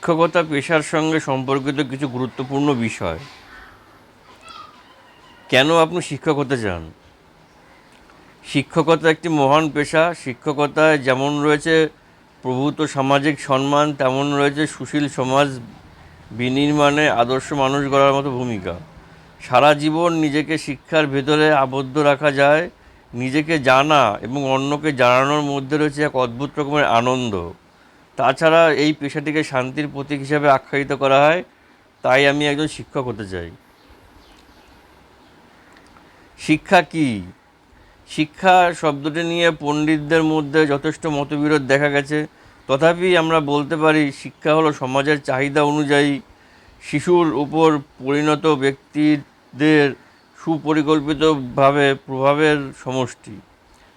শিক্ষকতা পেশার সঙ্গে সম্পর্কিত কিছু গুরুত্বপূর্ণ বিষয়। কেন আপনি শিক্ষক হতে চান? শিক্ষকতা একটি মহান পেশা। শিক্ষকতায় যেমন রয়েছে প্রভূত সামাজিক সম্মান, তেমন রয়েছে সুশীল সমাজ বিনির্মাণে আদর্শ মানুষ গড়ার মতো ভূমিকা। সারা জীবন নিজেকে শিক্ষার ভেতরে আবদ্ধ রাখা যায়, নিজেকে জানা এবং অন্যকে জানানোর মধ্যে রয়েছে এক অদ্ভুত রকমের আনন্দ। তাছাড়া এই পেশাটিকে শান্তির প্রতীক হিসাবে আখ্যায়িত করা হয়, তাই আমি একজন শিক্ষক হতে চাই। শিক্ষা কি? শিক্ষা শব্দটি নিয়ে পণ্ডিতদের মধ্যে যথেষ্ট মতবিরোধ দেখা গেছে। তথাপি আমরা বলতে পারি, শিক্ষা হলো সমাজের চাহিদা অনুযায়ী শিশুর উপর পরিণত ব্যক্তিদের সুপরিকল্পিতভাবে প্রভাবের সমষ্টি,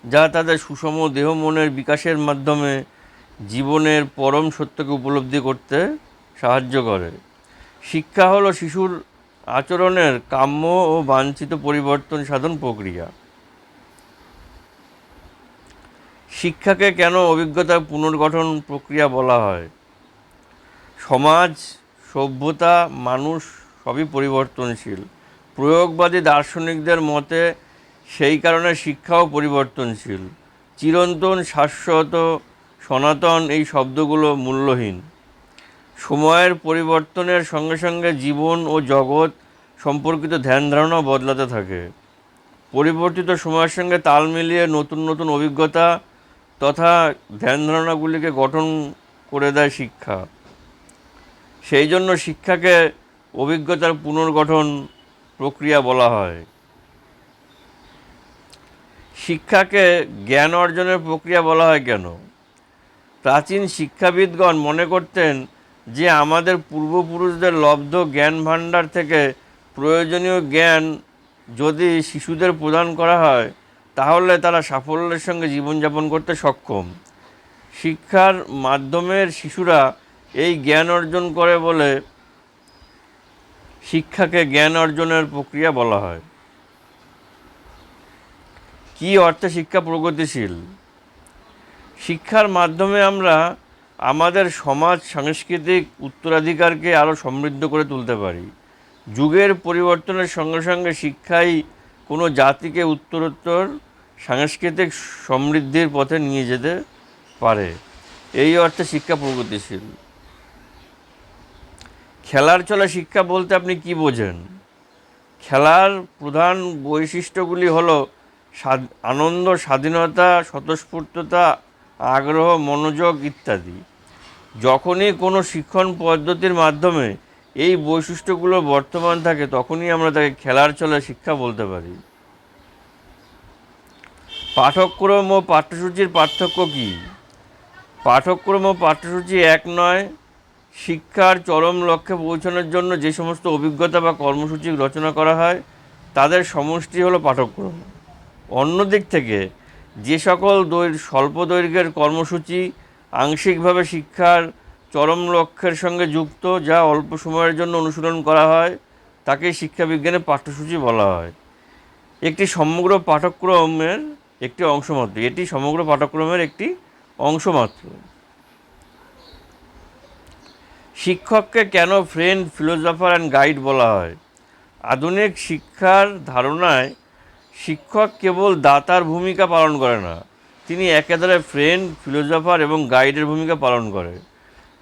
যা তাদের সুষম দেহ মনের বিকাশের মাধ্যমে জীবনের পরম সত্যকে উপলব্ধি করতে সাহায্য করে। শিক্ষা হলো শিশুর আচরণের কাম্য ও বাঞ্ছিত পরিবর্তন সাধন প্রক্রিয়া। শিক্ষাকে কেন অভিজ্ঞতা পুনর্গঠন প্রক্রিয়া বলা হয়? সমাজ, সভ্যতা, মানুষ সবই পরিবর্তনশীল। প্রয়োগবাদী দার্শনিকদের মতে সেই কারণে শিক্ষাও পরিবর্তনশীল। চিরন্তন শাশ্বত সনাতন এই শব্দগুলো মূল্যহীন। সময়ের পরিবর্তনের সঙ্গে সঙ্গে জীবন ও জগৎ সম্পর্কিত ধ্যান ধারণাও বদলাতে থাকে। পরিবর্তিত সময়ের সঙ্গে তাল মিলিয়ে নতুন নতুন অভিজ্ঞতা তথা ধ্যান ধারণাগুলিকে গঠন করে দেয় শিক্ষা। সেই জন্য শিক্ষাকে অভিজ্ঞতার পুনর্গঠন প্রক্রিয়া বলা হয়। শিক্ষাকে জ্ঞান অর্জনের প্রক্রিয়া বলা হয় কেন? প্রাচীন শিক্ষাবিদগণ মনে করতেন যে আমাদের পূর্বপুরুষদের লব্ধ জ্ঞান ভাণ্ডার থেকে প্রয়োজনীয় জ্ঞান যদি শিশুদের প্রদান করা হয়, তাহলে তারা সাফল্যের সঙ্গে জীবনযাপন করতে সক্ষম। শিক্ষার মাধ্যমের শিশুরা এই জ্ঞান অর্জন করে বলে শিক্ষাকে জ্ঞান অর্জনের প্রক্রিয়া বলা হয়। কি অর্থে শিক্ষা প্রগতিশীল? শিক্ষার মাধ্যমে আমরা আমাদের সমাজ, সাংস্কৃতিক উত্তরাধিকারকে আরও সমৃদ্ধ করে তুলতে পারি। যুগের পরিবর্তনের সঙ্গে সঙ্গে শিক্ষাই কোনো জাতিকে উত্তরোত্তর, সাংস্কৃতিক সমৃদ্ধির পথে নিয়ে যেতে পারে। এই অর্থে শিক্ষা প্রগতিশীল। খেলার চলে শিক্ষা বলতে আপনি কি বোঝেন? খেলার প্রধান বৈশিষ্ট্যগুলি হলো আনন্দ, স্বাধীনতা, স্বতঃস্ফূর্ততা আগ্রহ, মনোযোগ ইত্যাদি। যখনই কোনো শিক্ষণ পদ্ধতির মাধ্যমে এই বৈশিষ্ট্যগুলো বর্তমান থাকে, তখনই আমরা তাকে খেলার চলে শিক্ষা বলতে পারি। পাঠক্রম ও পাঠ্যসূচির পার্থক্য কী? পাঠক্রম ও পাঠ্যসূচি এক নয়। শিক্ষার চরম লক্ষ্যে পৌঁছানোর জন্য যে সমস্ত অভিজ্ঞতা বা কর্মসূচি রচনা করা হয়, তাদের সমষ্টি হলো পাঠক্রম। অন্যদিক থেকে যে সকল স্বল্প দৈর্ঘ্যের কর্মসূচি আংশিকভাবে শিক্ষার চরম লক্ষ্যের সঙ্গে যুক্ত, যা অল্প সময়ের জন্য অনুশীলন করা হয়, তাকে শিক্ষাবিজ্ঞানের পাঠ্যসূচি বলা হয়। একটি সমগ্র পাঠক্রমের একটি অংশ মাত্র এটি সমগ্র পাঠক্রমের একটি অংশ মাত্র শিক্ষককে কেন ফ্রেন্ড ফিলোজফার অ্যান্ড গাইড বলা হয়? আধুনিক শিক্ষার ধারণায় শিক্ষক কেবল দাতার ভূমিকা পালন করে না, তিনি একেধারে ফ্রেন্ড ফিলোজফার এবং গাইডের ভূমিকা পালন করে।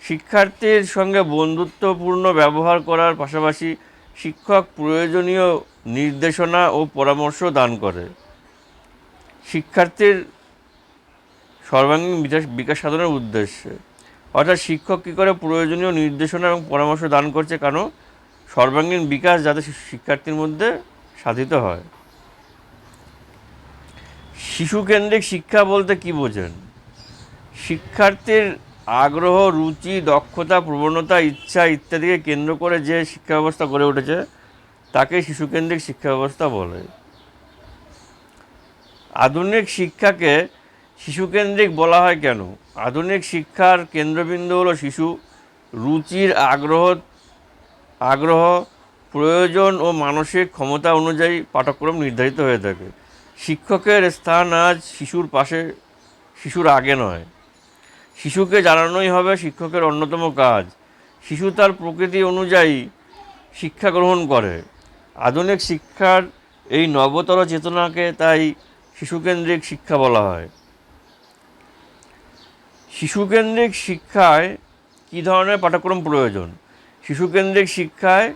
শিক্ষার্থীর সঙ্গে বন্ধুত্বপূর্ণ ব্যবহার করার পাশাপাশি শিক্ষক প্রয়োজনীয় নির্দেশনা ও পরামর্শ দান করে। শিক্ষার্থীর সর্বাঙ্গীন বিকাশ বিকাশ সাধনের উদ্দেশ্যে। অর্থাৎ শিক্ষক কী করে প্রয়োজনীয় নির্দেশনা এবং পরামর্শ দান করছে কেন? সর্বাঙ্গীন বিকাশ যাতে শিক্ষার্থীর মধ্যে সাধিত হয়। শিশুকেন্দ্রিক শিক্ষা বলতে কি বোঝেন? শিক্ষার্থীর আগ্রহ, রুচি, দক্ষতা, প্রবণতা, ইচ্ছা ইত্যাদিকে কেন্দ্র করে যে শিক্ষা ব্যবস্থা গড়ে উঠেছে, তাকে শিশুকেন্দ্রিক শিক্ষা ব্যবস্থা বলে। আধুনিক শিক্ষাকে শিশুকেন্দ্রিক বলা হয় কেন? আধুনিক শিক্ষার কেন্দ্রবিন্দু হলো শিশু। রুচির আগ্রহ আগ্রহ, প্রয়োজন ও মানসিক ক্ষমতা অনুযায়ী পাঠ্যক্রম নির্ধারিত হয়ে থাকে। শিক্ষকের স্থান আজ শিশুর পাশে, শিশুর আগে নয়। শিশুকে জানানোই হবে শিক্ষকের অন্যতম কাজ। শিশু তার প্রকৃতি অনুযায়ী শিক্ষা গ্রহণ করে। আধুনিক শিক্ষার এই নবতর চেতনাকে তাই শিশুকেন্দ্রিক শিক্ষা বলা হয়। শিশুকেন্দ্রিক শিক্ষায় কী ধরনের পাঠ্যক্রম প্রয়োজন? শিশুকেন্দ্রিক শিক্ষায়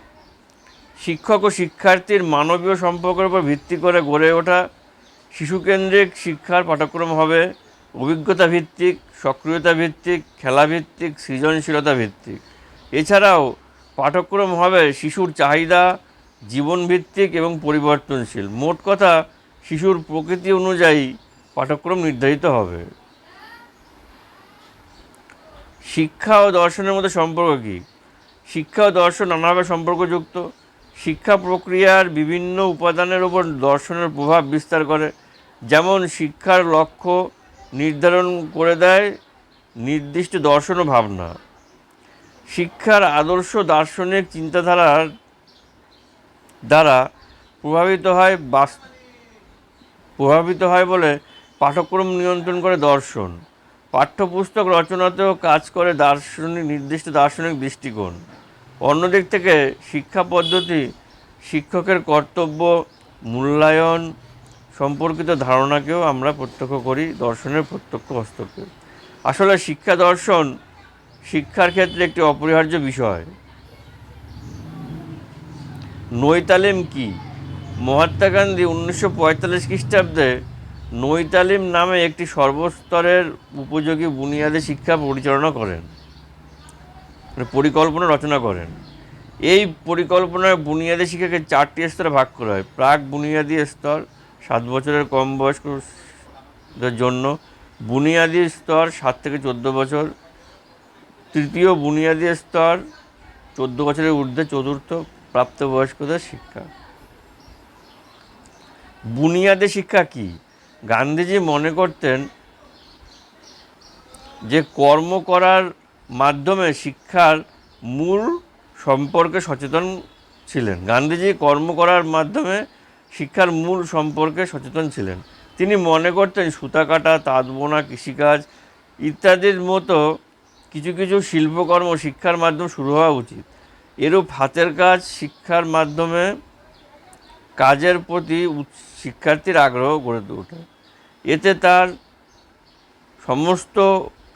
শিক্ষক ও শিক্ষার্থীর মানবীয় সম্পর্কের উপর ভিত্তি করে গড়ে ওঠা শিশুকেন্দ্রিক শিক্ষার পাঠ্যক্রম হবে অভিজ্ঞতা ভিত্তিক সক্রিয়তা ভিত্তিক খেলা ভিত্তিক সৃজনশীলতা ভিত্তিক এছাড়াও পাঠ্যক্রম হবে শিশুর চাহিদা, জীবনভিত্তিক এবং পরিবর্তনশীল। মোট কথা, শিশুর প্রকৃতি অনুযায়ী পাঠ্যক্রম নির্ধারিত হবে। শিক্ষা ও দর্শনের মধ্যে সম্পর্ক কী? শিক্ষা ও দর্শন নানাভাবে সম্পর্কযুক্ত। শিক্ষা প্রক্রিয়ার বিভিন্ন উপাদানের উপর দর্শনের প্রভাব বিস্তার করে। যেমন শিক্ষার লক্ষ্য নির্ধারণ করে দেয় নির্দিষ্ট দর্শন ও ভাবনা। শিক্ষার আদর্শ দার্শনিক চিন্তাধারার দ্বারা প্রভাবিত হয় বাস, প্রভাবিত হয় বলে পাঠ্যক্রম নিয়ন্ত্রণ করে দর্শন। পাঠ্যপুস্তক রচনাতেও কাজ করে দার্শনিক, নির্দিষ্ট দার্শনিক দৃষ্টিকোণ। অন্যদিক থেকে শিক্ষা পদ্ধতি, শিক্ষকের কর্তব্য, মূল্যায়ন সম্পর্কিত ধারণাকেও আমরা প্রত্যক্ষ করি, দর্শনের প্রত্যক্ষ হস্তক্ষেপ। আসলে শিক্ষা দর্শন শিক্ষার ক্ষেত্রে একটি অপরিহার্য বিষয়। নৈতালিম কি? মহাত্মা গান্ধী উনিশশো পঁয়তাল্লিশ খ্রিস্টাব্দে নৈতালিম নামে একটি সর্বস্তরের উপযোগী বুনিয়াদী শিক্ষা পরিচালনা করেন। পরিকল্পনা রচনা করেন। এই পরিকল্পনার বুনিয়াদী শিক্ষাকে চারটি স্তরে ভাগ করা হয়। প্রাক বুনিয়াদী স্তর, সাত বছরের কম বয়স্কদের জন্য। বুনিয়াদী স্তর, সাত থেকে চোদ্দ বছর। তৃতীয় বুনিয়াদী স্তর, চোদ্দ বছরের ঊর্ধ্বে চতুর্থ প্রাপ্তবয়স্কদের শিক্ষা। বুনিয়াদী শিক্ষা কি? গান্ধীজি মনে করতেন যে কর্ম করার মাধ্যমে শিক্ষার মূল সম্পর্কে সচেতন ছিলেন। গান্ধীজি কর্ম করার মাধ্যমে শিক্ষার মূল সম্পর্কে সচেতন ছিলেন। তিনি মনে করতেন সুতা কাটা, তাঁত বোনা, কৃষিকাজ ইত্যাদির মতো কিছু কিছু শিল্পকর্ম শিক্ষার মাধ্যমে শুরু হওয়া উচিত। এরূপ হাতের কাজ শিক্ষার মাধ্যমে কাজের প্রতি শিক্ষার্থীর আগ্রহ গড়ে ওঠে এতে তার সমস্ত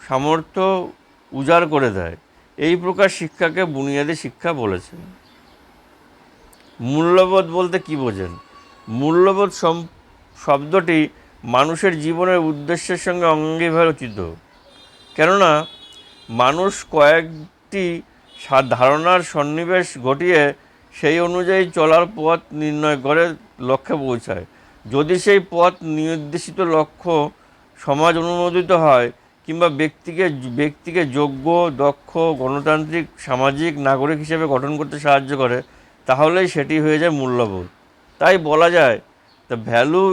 সামর্থ্য উজাড় করে দেয়। এই প্রকার শিক্ষাকে বুনিয়াদী শিক্ষা বলেছেন। মূল্যবোধ বলতে কি বোঝেন? মূল্যবোধ শব্দটি মানুষের জীবনের উদ্দেশ্যের সঙ্গে অঙ্গীভারচিত কেননা, মানুষ কয়েকটি ধারণার সন্নিবেশ ঘটিয়ে সেই অনুযায়ী চলার পথ নির্ণয় করে লক্ষ্যে পৌঁছায়। যদি সেই পথ নির্দেশিত লক্ষ্য সমাজ অনুমোদিত হয় কিংবা ব্যক্তিকে ব্যক্তিকে যোগ্য, দক্ষ, গণতান্ত্রিক, সামাজিক নাগরিক হিসেবে গঠন করতে সাহায্য করে, তাহলেই সেটি হয়ে যায় মূল্যবোধ। তাই বলা যায় the value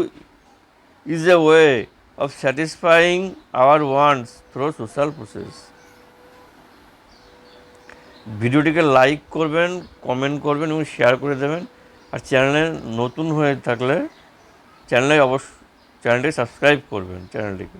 is a way of satisfying our wants through social process ভিডিওটিকে লাইক করবেন, কমেন্ট করবেন এবং শেয়ার করে দেবেন। আর চ্যানেলে নতুন হয়ে থাকলে চ্যানেলে অবশ্য চ্যানেলটি সাবস্ক্রাইব করবেন, চ্যানেলটিকে।